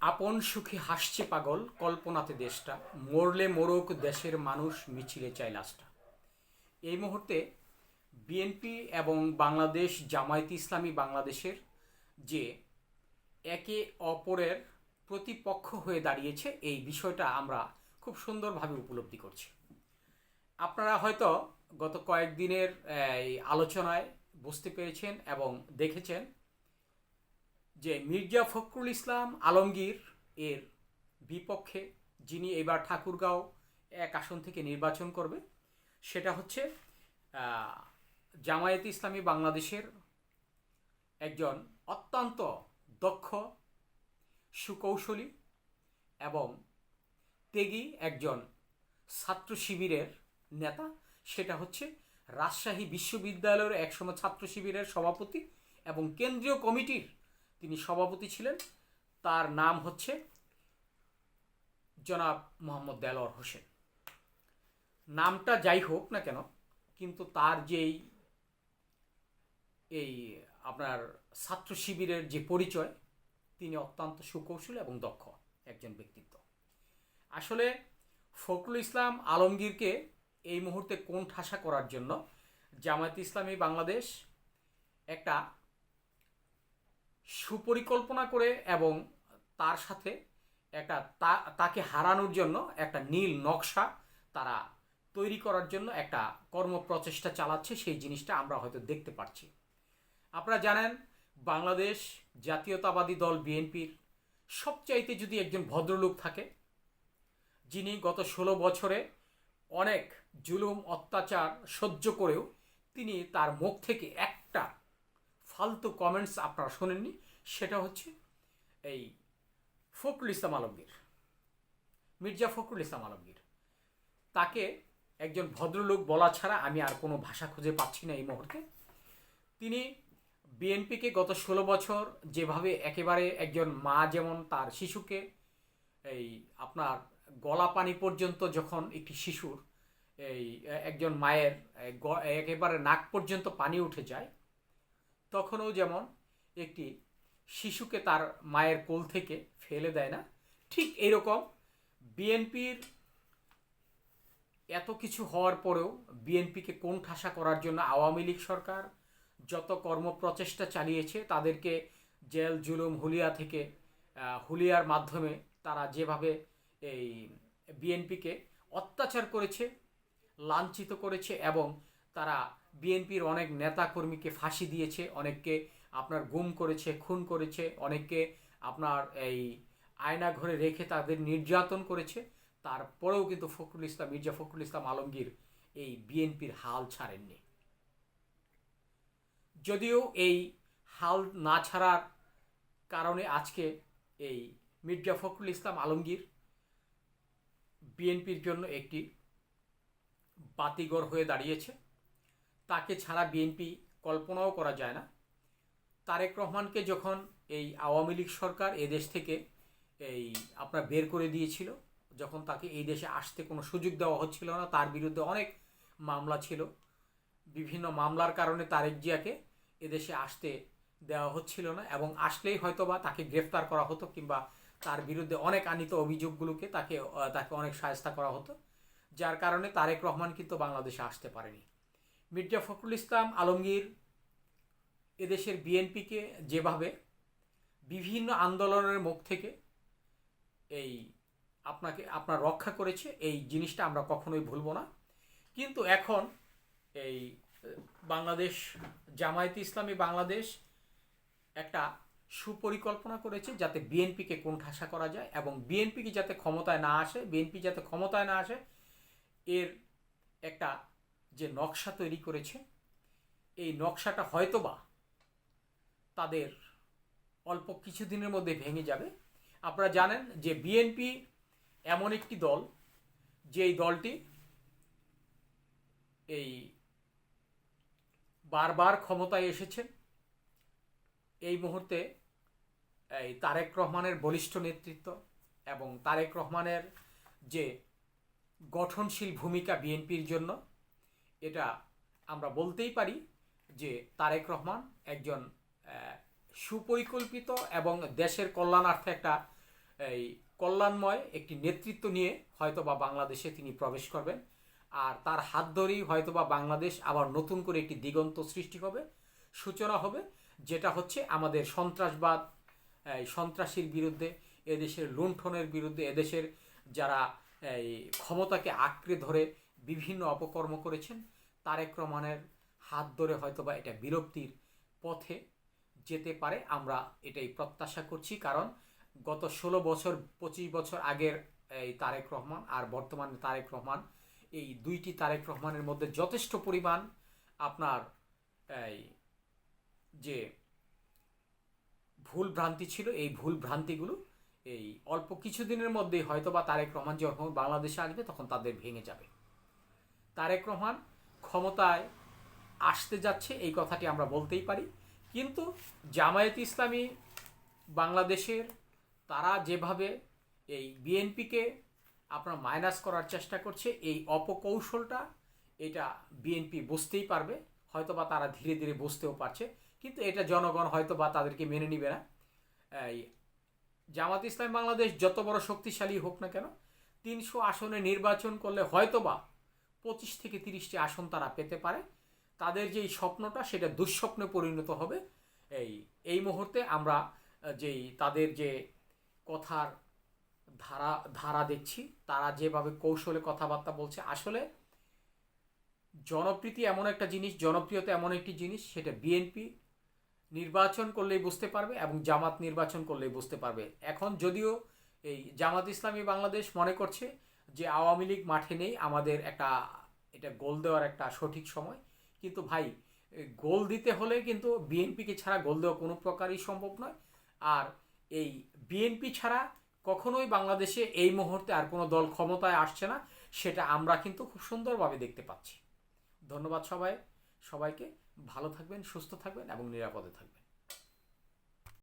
আপন সুখে হাসছে পাগল, কল্পনাতে দেশটা। মরলে মোরক, দেশের মানুষ মিছিলে চাই লাশটা। এই মুহূর্তে বিএনপি এবং বাংলাদেশ, জামায়াত ইসলামী বাংলাদেশের যে একে অপরের প্রতিপক্ষ হয়ে দাঁড়িয়েছে, এই বিষয়টা আমরা খুব সুন্দরভাবে উপলব্ধি করছি। আপনারা হয়তো গত কয়েকদিনের, এই, আলোচনায় বুঝতে পেরেছেন এবং দেখেছেন যে মির্জা ফখরুল ইসলাম আলমগীর এর বিপক্ষে যিনি এবার ঠাকুরগাঁও এক আসন থেকে নির্বাচন করবে, সেটা হচ্ছে জামায়াতে ইসলামী বাংলাদেশের একজন অত্যন্ত দক্ষ, সুকৌশলী এবং তেগী একজন ছাত্র শিবিরের নেতা। সেটা হচ্ছে রাজশাহী বিশ্ববিদ্যালয়ের একসময় ছাত্র শিবিরের সভাপতি এবং কেন্দ্রীয় কমিটির তিনি সভাপতি ছিলেন। তার নাম হচ্ছে জনাব মোহাম্মদ দেলোয়ার হোসেন। নামটা যাই হোক না কেন, কিন্তু তার যেই এই আপনার ছাত্র শিবিরের যে পরিচয়, তিনি অত্যন্ত সুকৌশল এবং দক্ষ একজন ব্যক্তিত্ব। আসলে ফখরুল ইসলাম আলমগীরকে এই মুহূর্তে কোন ঠাসা করার জন্য জামায়াত ইসলামী বাংলাদেশ একটা সুপরিকল্পনা করে এবং তার সাথে একটা তাকে হারানোর জন্য একটা নীল নকশা তারা তৈরি করার জন্য একটা কর্ম প্রচেষ্টা চালাচ্ছে, সেই জিনিসটা আমরা হয়তো দেখতে পাচ্ছি আপনারা জানেন, বাংলাদেশ জাতীয়তাবাদী দল বিএনপির সবচাইতে যদি একজন ভদ্রলোক থাকে, যিনি গত ষোলো বছরে অনেক জুলুম, অত্যাচার সহ্য করেও তিনি তার মুখ থেকে একটা ফালতু কমেন্টস আপনারা শোনেননি, সেটা হচ্ছে এই ফখরুল ইসলাম আলমগীর, মির্জা ফখরুল ইসলাম আলমগীর। তাকে একজন ভদ্রলোক বলা ছাড়া আমি আর কোনো ভাষা খুঁজে পাচ্ছি না এই মুহূর্তে। তিনি বিএনপিকে গত ষোলো বছর যেভাবে একেবারে একজন মা যেমন তার শিশুকে এই আপনার গলা পানি পর্যন্ত যখন একটি শিশুর এই একজন মায়ের একেবারে নাক পর্যন্ত পানি উঠে যায় তখনও যেমন একটি শিশুকে তার মায়ের কোল থেকে ফেলে দেয় না, ঠিক এরকম বিএনপির এত কিছু হওয়ার পরেও বিএনপিকে কোন ঠাসা করার জন্য আওয়ামী লীগ সরকার যত কর্মপ্রচেষ্টা চালিয়েছে, তাদেরকে জেল, জুলুম, হুলিয়া থেকে হুলিয়ার মাধ্যমে তারা যেভাবে এই বিএনপিকে অত্যাচার করেছে, লাঞ্ছিত করেছে এবং তারা বিএনপির অনেক নেতা কর্মীকে ফাঁসি দিয়েছে, অনেককে আপনার গুম করেছে, খুন করেছে, অনেককে আপনার এই আয়না ঘরে রেখে তাদের নির্যাতন করেছে। তারপরেও কিন্তু ফখরুল ইসলাম, মির্জা ফখরুল ইসলাম আলমগীর এই বিএনপির হাল ছাড়েননি। যদিও এই হাল না ছাড়ার কারণে আজকে এই মির্জা ফখরুল ইসলাম আলমগীর বিএনপির জন্য একটি বাতিঘর হয়ে দাঁড়িয়েছে। তাকে ছাড়া বিএনপি কল্পনাও করা যায় না। তারেক রহমানকে যখন এই আওয়ামী লীগ সরকার এদেশ থেকে এই আপনার বের করে দিয়েছিল, যখন তাকে এই দেশে আসতে কোনো সুযোগ দেওয়া হচ্ছিল না, তার বিরুদ্ধে অনেক মামলা ছিল। বিভিন্ন মামলার কারণে তারেক জিয়াকে এদেশে আসতে দেওয়া হচ্ছিল না এবং আসলেই হয়তোবা তাকে গ্রেফতার করা হতো কিংবা তার বিরুদ্ধে অনেক আনিত অভিযোগগুলোকে তাকে তাকে অনেক সায়স্তা করা হতো, যার কারণে তারেক রহমান কিন্তু বাংলাদেশে আসতে পারেনি। মির্জা ফখরুল ইসলাম আলমগীর এদেশের বিএনপিকে যেভাবে বিভিন্ন আন্দোলনের মুখ থেকে এই আপনাকে, আপনার রক্ষা করেছে, এই জিনিসটা আমরা কখনোই ভুলবো না। কিন্তু এখন এই বাংলাদেশ, জামায়াতে ইসলামী বাংলাদেশ একটা সুপরিকল্পনা করেছে যাতে বিএনপিকে কোন কোণঠাসা করা যায় এবং বিএনপিকে যাতে ক্ষমতায় না আসে, বিএনপি যাতে ক্ষমতায় না আসে, এর একটা যে নকশা তৈরি করেছে, এই নকশাটা হয়তোবা তাদের অল্প কিছুদিনের মধ্যে ভেঙে যাবে। আপনারা জানেন যে বিএনপি এমন একটি দল, যেই দলটি এই বারবার ক্ষমতায় এসেছে। এই মুহূর্তে এই তারেক রহমানের বলিষ্ঠ নেতৃত্ব এবং তারেক রহমানের যে গঠনশীল ভূমিকা বিএনপির জন্য এটা আমরা বলতেই পারি যে তারেক রহমান একজন সুপরিকল্পিত এবং দেশের কল্যাণার্থে একটা, এই, কল্যাণময় একটি নেতৃত্ব নিয়ে হয়তো বা বাংলাদেশে তিনি প্রবেশ করবেন। আর তার হাত ধরেই হয়তো বা বাংলাদেশ আবার নতুন করে একটি দিগন্ত সৃষ্টি হবে, সূচনা হবে, যেটা হচ্ছে আমাদের সন্ত্রাসবাদ, এই, সন্ত্রাসীর বিরুদ্ধে, এদেশের লুণ্ঠনের বিরুদ্ধে, এদেশের যারা, এই, ক্ষমতাকে আঁকড়ে ধরে বিভিন্ন অপকর্ম করেছেন। তারেক রহমানের হাত ধরে হয়তো বা এটা বিরক্তির পথে যেতে পারে, আমরা এটাই প্রত্যাশা করছি। কারণ গত ষোলো বছর, পঁচিশ বছর আগের এই তারেক রহমান আর বর্তমানে তারেক রহমান, এই দুইটি তারেক রহমানের মধ্যে যথেষ্ট পরিমাণ আপনার এই যে ভুল ভ্রান্তি ছিল, এই ভুল ভ্রান্তিগুলো এই অল্প কিছুদিনের মধ্যেই হয়তো বা তারেক রহমান যখন বাংলাদেশে আসবে, তখন তাদের ভেঙে যাবে। তারেক রহমান ক্ষমতায় আসতে যাচ্ছে, এই কথাটি আমরা বলতেই পারি। কিন্তু জামায়াত ইসলামী বাংলাদেশের তারা যেভাবে এই বিএনপিকে আপনার মাইনাস করার চেষ্টা করছে, এই অপকৌশলটা, এটা বিএনপি বুঝতেই পারবে হয়তো বা তারা ধীরে ধীরে বুঝতেও পারছে, কিন্তু এটা জনগণ হয়তো বা তাদেরকে মেনে নিবে না। এই জামাত ইসলাম বাংলাদেশ যত বড় শক্তিশালী হোক না কেন, তিনশো আসনে নির্বাচন করলে হয়তো বা পঁচিশ থেকে তিরিশটি আসন তারা পেতে পারে। তাদের যেই স্বপ্নটা, সেটা দুঃস্বপ্নে পরিণত হবে। এই এই মুহূর্তে আমরা যেই তাদের যে কথার ধারা ধারা দেখছি, তারা যেভাবে কৌশলে কথাবার্তা বলছে, আসলে জনপ্রীতি এমন একটা জিনিস, জনপ্রিয়তা এমন একটি জিনিস, সেটা বিএনপি নির্বাচন করলেই বুঝতে পারবে এবং জামাত নির্বাচন করলেই বুঝতে পারবে। এখন যদিও এই জামাত ইসলামী বাংলাদেশ মনে করছে যে আওয়ামী লীগ মাঠে নেই, আমাদের একটা, এটা গোল দেওয়ার একটা সঠিক সময়। কিন্তু ভাই গোল দিতে হলে কিন্তু বিএনপিকে ছাড়া গোল দেওয়া কোনো প্রকারই সম্ভব নয়। আর এই বিএনপি ছাড়া কখনোই বাংলাদেশে এই মুহূর্তে আর কোনো দল ক্ষমতায় আসছে না, সেটা আমরা কিন্তু খুব সুন্দরভাবে দেখতে পাচ্ছি। ধন্যবাদ সবাই, সবাইকে। ভালো থাকবেন, সুস্থ থাকবেন এবং নিরাপদে থাকবেন।